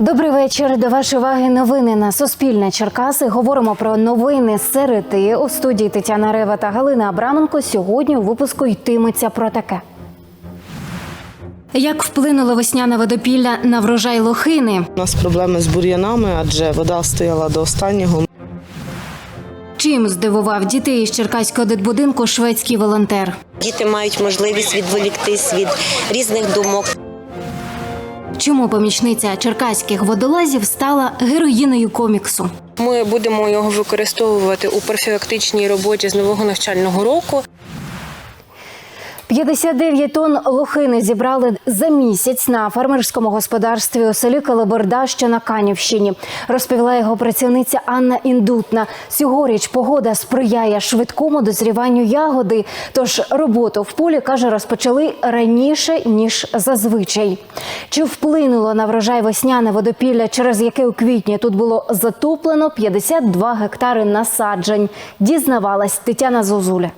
Добрий вечір. До вашої уваги новини на Суспільне Черкаси. Говоримо про новини з середи. У студії Тетяна Рева та Галина Абраменко. Сьогодні у випуску йтиметься про таке. Як вплинуло весняне водопілля на врожай лохини? У нас проблеми з бур'янами, адже вода стояла до останнього. Чим здивував дітей із Черкаського дитбудинку шведський волонтер? Діти мають можливість відволіктись від різних думок. Чому помічниця черкаських водолазів стала героїною коміксу? Ми будемо його використовувати у профілактичній роботі з нового навчального року. 59 тонн лохини зібрали за місяць на фермерському господарстві у селі Калиборда, що на Канівщині. Розповіла його працівниця Анна Індутна. Цьогоріч погода сприяє швидкому дозріванню ягоди. Тож роботу в полі каже, розпочали раніше ніж зазвичай. Чи вплинуло на врожай весняне водопілля, через яке у квітні тут було затоплено 52 гектари насаджень? Дізнавалась Тетяна Зозуля.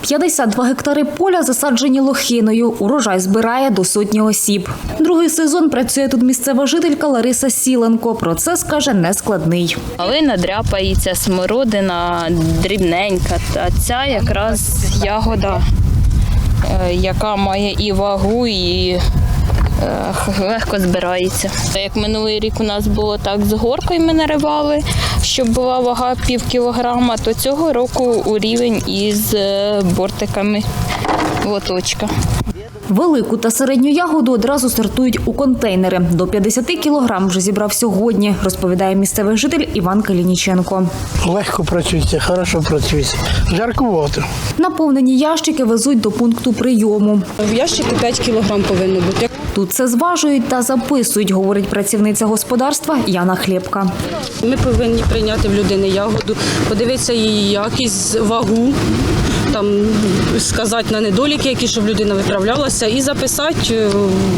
52 гектари поля засаджені лохиною. Урожай збирає до сотні осіб. Другий сезон працює тут місцева жителька Лариса Сіленко. Процес каже нескладний. Малина дряпається, смородина дрібненька. А ця якраз ягода, е, яка має і вагу, і легко збирається. Як минулий рік у нас було так з горкою ми наривали, щоб була вага пів кілограма, то цього року у рівень із е, бортиками лоточка. Велику та середню ягоду одразу сортують у контейнери. До 50 кілограм вже зібрав сьогодні, розповідає місцевий житель Іван Калініченко. Легко працюється, хорошо працюється. Жаркувато. Наповнені ящики везуть до пункту прийому. В ящику 5 кілограм повинно бути. Тут все зважують та записують, говорить працівниця господарства Яна Хлєбка. Ми повинні прийняти в людини ягоду, подивитися її якість, вагу, там сказати на недоліки, які щоб людина виправлялася, і записати, е,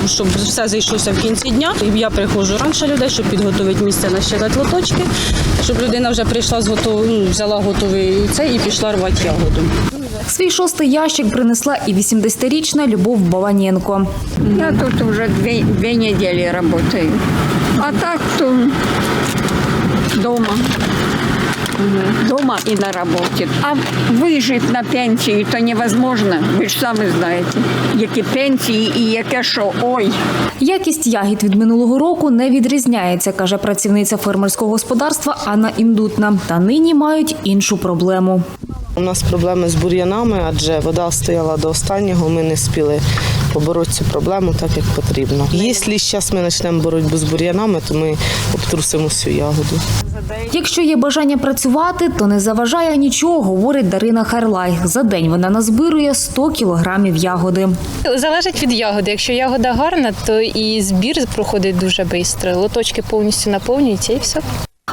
щоб все зайшлося в кінці дня. Я приходжу раніше людей, щоб підготувати місце насчитати лоточки, щоб людина вже прийшла з готов... ну, взяла готовий цей і пішла рвати ягоду. Свій шостий ящик принесла і 80-річна Любов Баланенко. Я тут уже две, две недели работаю. А так то дома. Дома и на работе. А выжить на пенсії то невозможно. Ви ж самі знаєте, які пенсії і яке що. Ой. Якість ягід від минулого року не відрізняється, каже працівниця фермерського господарства Анна Індутна. Та нині мають іншу проблему. У нас проблеми з бур'янами, адже вода стояла до останнього. Ми не спіли побороти цю проблему так, як потрібно. Якщо зараз ми почнемо боротьбу з бур'янами, то ми обтрусимо всю ягоду. Якщо є бажання працювати, то не заважає нічого, говорить Дарина Харлай. За день вона назбирує 100 кілограмів ягоди. Залежить від ягоди. Якщо ягода гарна, то і збір проходить дуже швидко. Лоточки повністю наповнюються і все.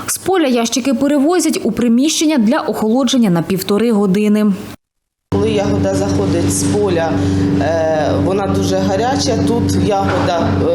З поля ящики перевозять у приміщення для охолодження на півтори години. Коли ягода заходить з поля, е, вона дуже гаряча. Тут ягода е,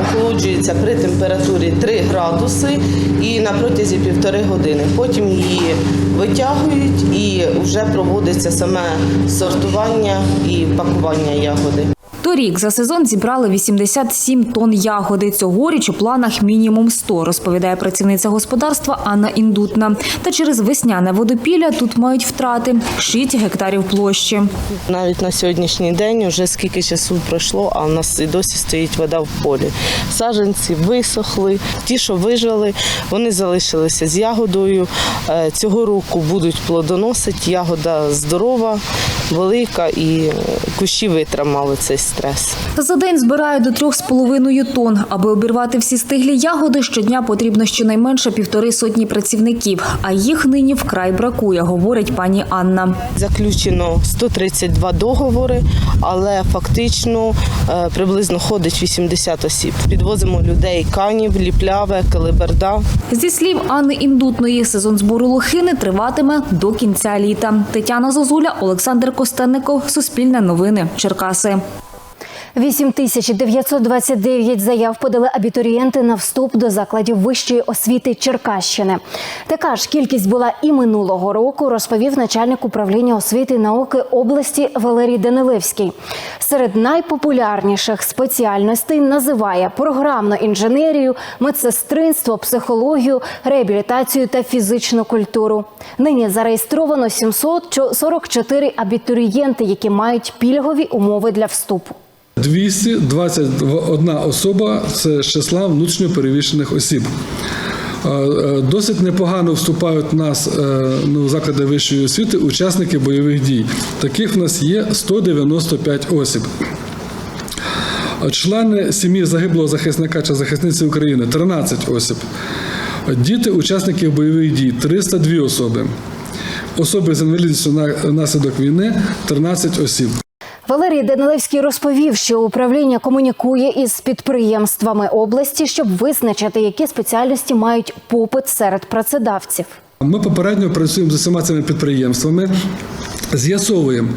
охолоджується при температурі 3 градуси і на протязі півтори години. Потім її витягують і вже проводиться саме сортування і пакування ягоди. Торік за сезон зібрали 87 тонн ягоди. Цьогоріч у планах мінімум 100, розповідає працівниця господарства Анна Індутна. Та через весняне водопілля тут мають втрати 6 гектарів площі. Навіть на сьогоднішній день вже скільки часу пройшло, а в нас і досі стоїть вода в полі. Саджанці висохли. Ті, що вижили, вони залишилися з ягодою. Е, Цього року будуть плодоносити. Ягода здорова, велика і е, кущі витримали цей стрес. За день збирають до 3,5 тонн. Аби обірвати всі стиглі ягоди, щодня потрібно щонайменше півтори сотні працівників. А їх нині вкрай бракує, говорить пані Анна. Заключено 132 договори, але фактично е, приблизно ходить 80 осіб. Підвозимо людей канів, ліпляве, калиберда. Зі слів Анни Індутної, сезон збору лохини триватиме до кінця літа. Тетяна Зозуля, Олександр Костенников, Суспільне новини, Черкаси. 8929 заяв подали абітурієнти на вступ до закладів вищої освіти Черкащини. Така ж кількість була і минулого року, розповів начальник управління освіти і науки області Валерій Данилевський. Серед найпопулярніших спеціальностей називає програмну інженерію, медсестринство, психологію, реабілітацію та фізичну культуру. Нині зареєстровано 744 абітурієнти, які мають пільгові умови для вступу. 221 особа це з числа внутрішньо перевішених осіб. Е, е, Досить непогано вступають в нас е, ну, в заклади вищої освіти учасники бойових дій. Таких в нас є 195 осіб. Члени сім'ї загиблого захисника чи захисниці України 13 осіб. Діти учасників бойових дій 302 особи. Особи з інвалідністю на- внаслідок війни 13 осіб. Валерій Данилевський розповів, що управління комунікує із підприємствами області, щоб визначити, які спеціальності мають попит серед працедавців. Ми попередньо працюємо з усіма цими підприємствами, з'ясовуємо,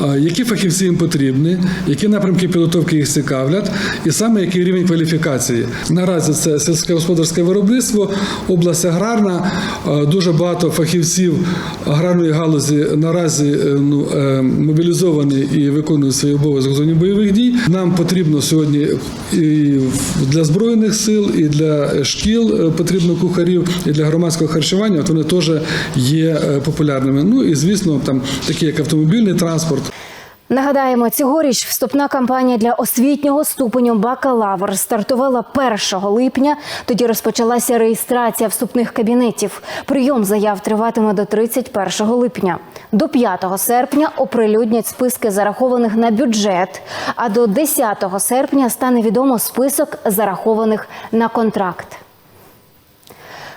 е, які фахівці їм потрібні, які напрямки підготовки їх цікавлять, і саме який рівень кваліфікації. Наразі це сільськогосподарське виробництво, область аграрна, е, дуже багато фахівців аграрної галузі наразі е, ну, мобілізовані і виконують свої обов'язки в зоні бойових дій. Нам потрібно сьогодні і для збройних сил, і для шкіл потрібно кухарів, і для громадського харчування. От вони теж є популярними. Ну і звісно, там такі як автомобільний транспорт. Нагадаємо, цьогоріч вступна кампанія для освітнього ступеню бакалавр стартувала 1 липня. Тоді розпочалася реєстрація вступних кабінетів. Прийом заяв триватиме до 31 липня. До 5 серпня оприлюднять списки зарахованих на бюджет. А до 10 серпня стане відомо список зарахованих на контракт.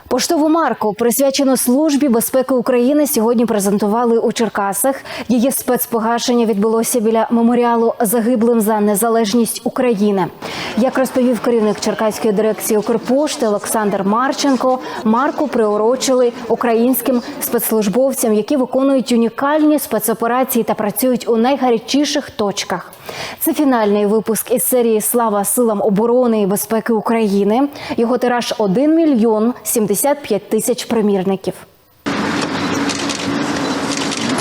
Поштову марку, присвячену службі безпеки України, сьогодні презентували у Черкасах. Її спецпогашення відбулося біля меморіалу загиблим за незалежність України. Як розповів керівник Черкаської дирекції Укрпошти Олександр Марченко, марку приурочили українським спецслужбовцям, які виконують унікальні спецоперації та працюють у найгарячіших точках. Це фінальний випуск із серії Слава силам оборони і безпеки України. Його тираж 1 мільйон 75 тисяч примірників.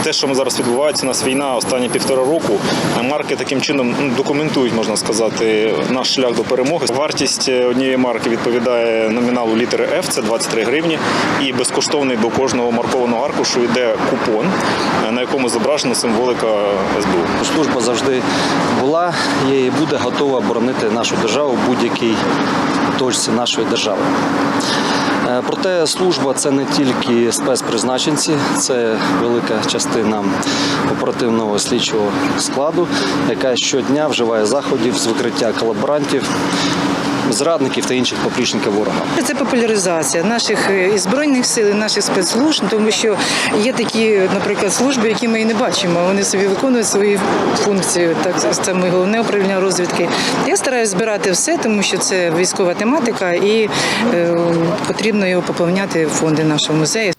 Те, що зараз відбувається, у нас війна останні півтора року. Марки таким чином ну, документують, можна сказати, наш шлях до перемоги. Вартість однієї марки відповідає номіналу літери F, це 23 гривні. І безкоштовний до кожного маркованого аркушу йде купон, на якому зображена символика СБУ. Служба завжди була є і буде готова боронити нашу державу в будь-якій точці нашої держави. Е, Проте служба це не тільки спецпризначенці, це велика частина оперативного слідчого складу, яка щодня вживає заходів з викриття колаборантів, зрадників та інших поплічників ворога. Це популяризація наших е, і збройних сил, наших спецслужб, тому що є такі, наприклад, служби, які ми і не бачимо. Вони собі виконують свої функції. Так ми головне управління розвідки. Я стараюся збирати все, тому що це військова тематика, і е, потрібно його поповняти в фонди нашого музею.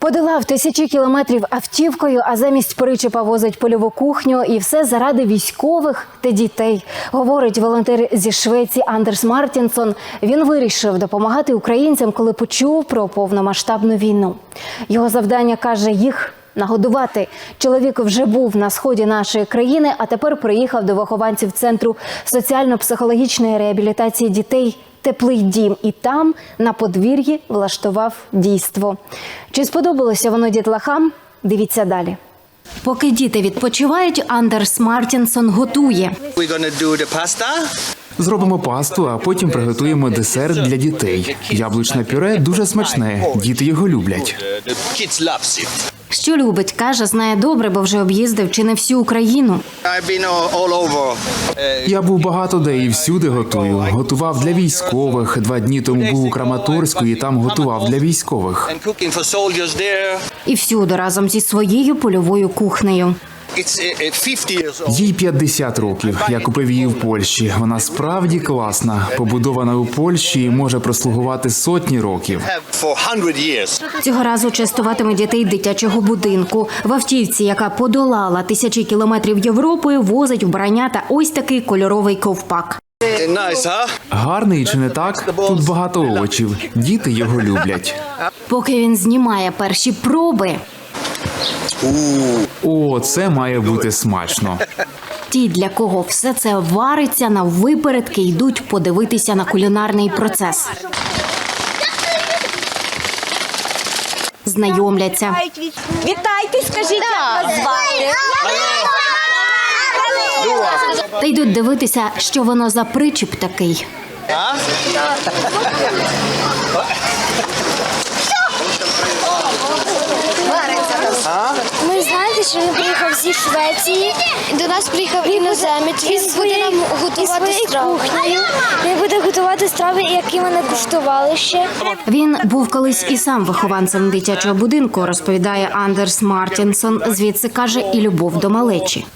Подолав тисячі кілометрів автівкою, а замість причепа возить польову кухню, і все заради військових та дітей. Говорить волонтер зі Швеції Андерс Мартінсон. Він вирішив допомагати українцям, коли почув про повномасштабну війну. Його завдання каже їх. Нагодувати чоловік вже був на сході нашої країни, а тепер приїхав до вихованців центру соціально-психологічної реабілітації дітей Теплий дім і там на подвір'ї влаштував дійство. Чи сподобалося воно дітлахам? Дивіться далі. Поки діти відпочивають, Андерс Мартінсон готує. Зробимо пасту, а потім приготуємо десерт для дітей. Яблучне пюре дуже смачне. Діти його люблять. Що любить, каже, знає добре, бо вже об'їздив чи не всю Україну. Я був багато де і всюди готую. Готував для військових. Два дні тому був у Краматорську і там готував для військових. І всюди разом зі своєю польовою кухнею. Їй 50 років. Я купив її в Польщі. Вона справді класна. Побудована у Польщі і може прослугувати сотні років. Цього разу частуватиме дітей дитячого будинку. В автівці, яка подолала тисячі кілометрів Європи, возить вбрання та ось такий кольоровий ковпак. Гарний чи не так? Тут багато овочів. Діти його люблять. Поки він знімає перші проби, О, це має бути смачно. ті, для кого все це вариться, на випередки йдуть подивитися на кулінарний процес. Знайомляться. Вітайте, скажіть, як вас звати? Та йдуть дивитися, що воно за причіп такий. Ми знаєте, що він приїхав зі Швеції. До нас приїхав іноземець. Він буде нам готувати страви. Він буде готувати страви, які ми не куштували ще. Він був колись і сам вихованцем дитячого будинку, розповідає Андерс Мартінсон. Звідси каже і любов до малечі.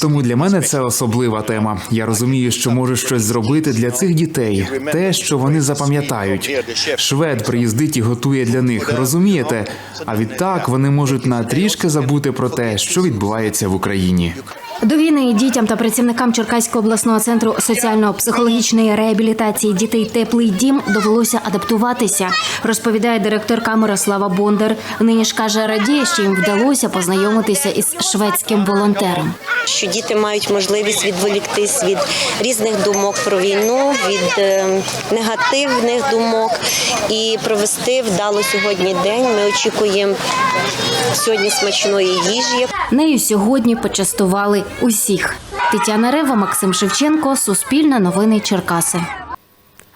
Тому для мене це особлива тема. Я розумію, що можу щось зробити для цих дітей, те, що вони запам'ятають. Швед приїздить і готує для них. Розумієте? А відтак вони можуть на трішки забути про те, що відбувається в Україні. До війни дітям та працівникам Черкаського обласного центру соціально-психологічної реабілітації дітей Теплий дім довелося адаптуватися, розповідає директорка Мирослава Бондар. Нині ж каже, радіє, що їм вдалося познайомитися із шведським волонтером. Що діти мають можливість відволіктись від різних думок про війну, від е, негативних думок і провести вдало сьогодні день. Ми очікуємо сьогодні смачної їжі. Нею сьогодні почастували усіх. Тетяна Рева, Максим Шевченко, Суспільне новини Черкаси.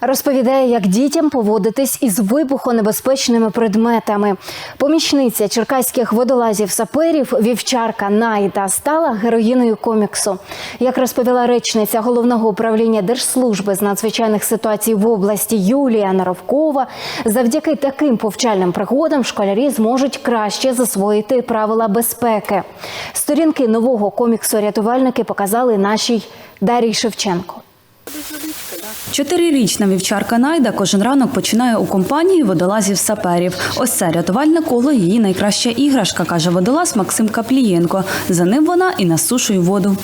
Розповідає, як дітям поводитись із вибухонебезпечними предметами. Помічниця черкаських водолазів саперів вівчарка Найда стала героїною коміксу. Як розповіла речниця головного управління Держслужби з надзвичайних ситуацій в області Юлія Наровкова, завдяки таким повчальним пригодам школярі зможуть краще засвоїти правила безпеки. Сторінки нового коміксу рятувальники показали нашій Дарій Шевченко. Чотирирічна вівчарка Найда кожен ранок починає у компанії водолазів саперів. Ось це рятувальне коло її найкраща іграшка, каже водолаз Максим Каплієнко. За ним вона і насушує воду.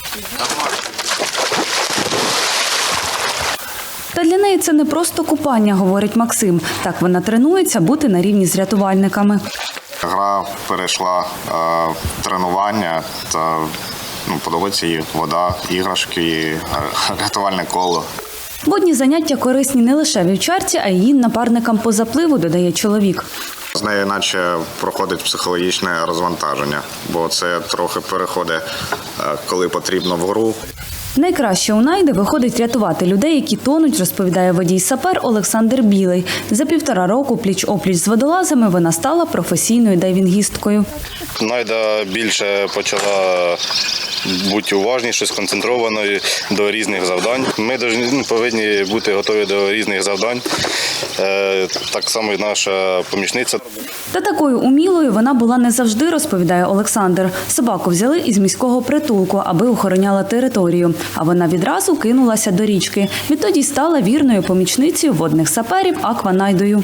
Та для неї це не просто купання, говорить Максим. Так вона тренується бути на рівні з рятувальниками. Гра перейшла е, тренування та ну, подобається їй вода, іграшки, е, рятувальне коло. Водні заняття корисні не лише вівчарці, а й її напарникам по запливу, додає чоловік. З нею наче проходить психологічне розвантаження, бо це трохи переходить, е, коли потрібно вгору. Найкраще у Найди виходить рятувати людей, які тонуть, розповідає водій сапер Олександр Білий. За півтора року пліч-опліч з водолазами вона стала професійною дайвінгісткою. Найда більше почала бути уважнішою, сконцентрованою до різних завдань. Ми ну, повинні бути готові до різних завдань. Е, Так само і наша помічниця. Та такою умілою вона була не завжди, розповідає Олександр. Собаку взяли із міського притулку, аби охороняла територію. А вона відразу кинулася до річки. Відтоді стала вірною помічницею водних саперів Акванайдою.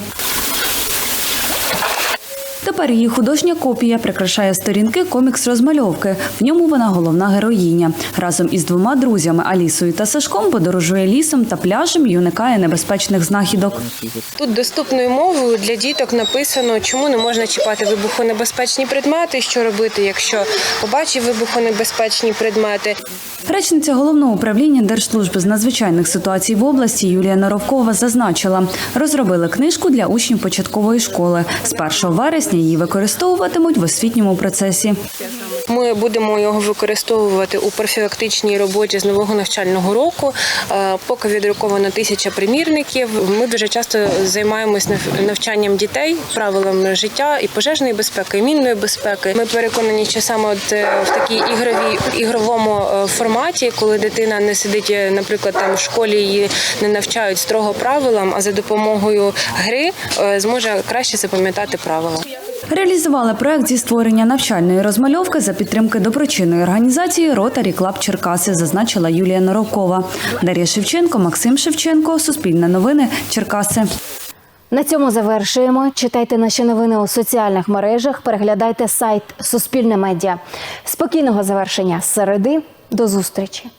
Тепер її художня копія прикрашає сторінки комікс-розмальовки. В ньому вона головна героїня. Разом із двома друзями Алісою та Сашком подорожує лісом та пляжем і уникає небезпечних знахідок. Тут доступною мовою для діток написано, чому не можна чіпати вибухонебезпечні предмети, що робити, якщо побачив вибухонебезпечні предмети. Речниця головного управління Держслужби з надзвичайних ситуацій в області Юлія Наровкова зазначила, розробили книжку для учнів початкової школи. З 1 вересня її використовуватимуть в освітньому процесі. Ми будемо його використовувати у профілактичній роботі з нового навчального року. Е, Поки відруковано тисяча примірників. Ми дуже часто займаємось нав- навчанням дітей правилам життя і пожежної безпеки, і мінної безпеки. Ми переконані, що саме от е, в такій ігровій ігровому е, форматі, коли дитина не сидить, наприклад, там в школі її не навчають строго правилам, а за допомогою гри зможе краще запам'ятати правила. Реалізували проект зі створення навчальної розмальовки за підтримки доброчинної організації Ротарі Клаб Черкаси, зазначила Юлія Норовкова. Дар'я Шевченко, Максим Шевченко, Суспільне новини, Черкаси. На цьому завершуємо. Читайте наші новини у соціальних мережах. Переглядайте сайт Суспільне медіа. Спокійного завершення середи. До зустрічі.